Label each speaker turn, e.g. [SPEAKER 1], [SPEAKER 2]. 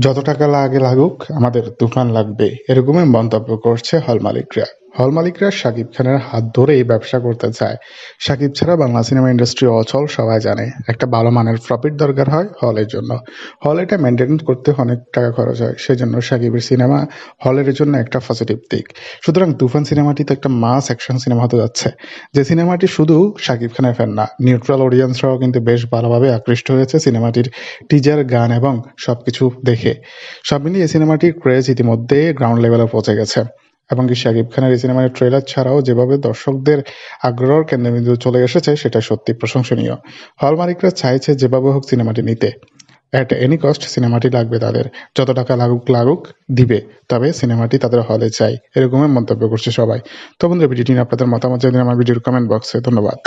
[SPEAKER 1] যত টাকা লাগে লাগুক আমাদের দোকান লাগবে। এরকমই মন্তব্য করছে হল মালিকরা। হল মালিকরা শাকিব খানের হাত ধরেই ব্যবসা করতে চায়। শাকিব ছাড়া বাংলা সিনেমা ইন্ডাস্ট্রি অচল, সবাই জানে। একটা ভালো মানের প্রফিট দরকার হয় হলের জন্য। হল এটা মেনটেন করতে অনেক টাকা খরচ হয়, সেজন্য শাকিবের সিনেমা হলের জন্য একটা পজিটিভ দিক। সুতরাং তুফান সিনেমাটি তো একটা মাস অ্যাকশন সিনেমা হতে যাচ্ছে। যে সিনেমাটি শুধু শাকিব খানের ফ্যান না নিউট্রাল অডিয়েন্সরাও কিন্তু বেশ ভালোভাবে আকৃষ্ট হয়েছে সিনেমাটির টিজার গান এবং সবকিছু দেখে। সব মিলিয়ে এই সিনেমাটির ক্রেজ ইতিমধ্যে গ্রাউন্ড লেভেলে পৌঁছে গেছে। এবং কি শাকিব খানের এই সিনেমার ট্রেলার ছাড়াও যেভাবে দর্শকদের আগ্রহের কেন্দ্রবিন্দু চলে এসেছে সেটা সত্যি প্রশংসনীয়। হল মালিকরা চাইছে যেভাবে হোক সিনেমাটি নিতে। অ্যাট এনি কস্ট সিনেমাটি লাগবে তাদের। যত টাকা লাগুক লাগুক, দিবে। তবে সিনেমাটি তাদের হলে চাই। এরকমই মন্তব্য করছে সবাই। তো বন্ধুরা, ভিডিওটি আপনাদের মতামত জানিয়ে আমার ভিডিওর কমেন্ট বক্সে ধন্যবাদ।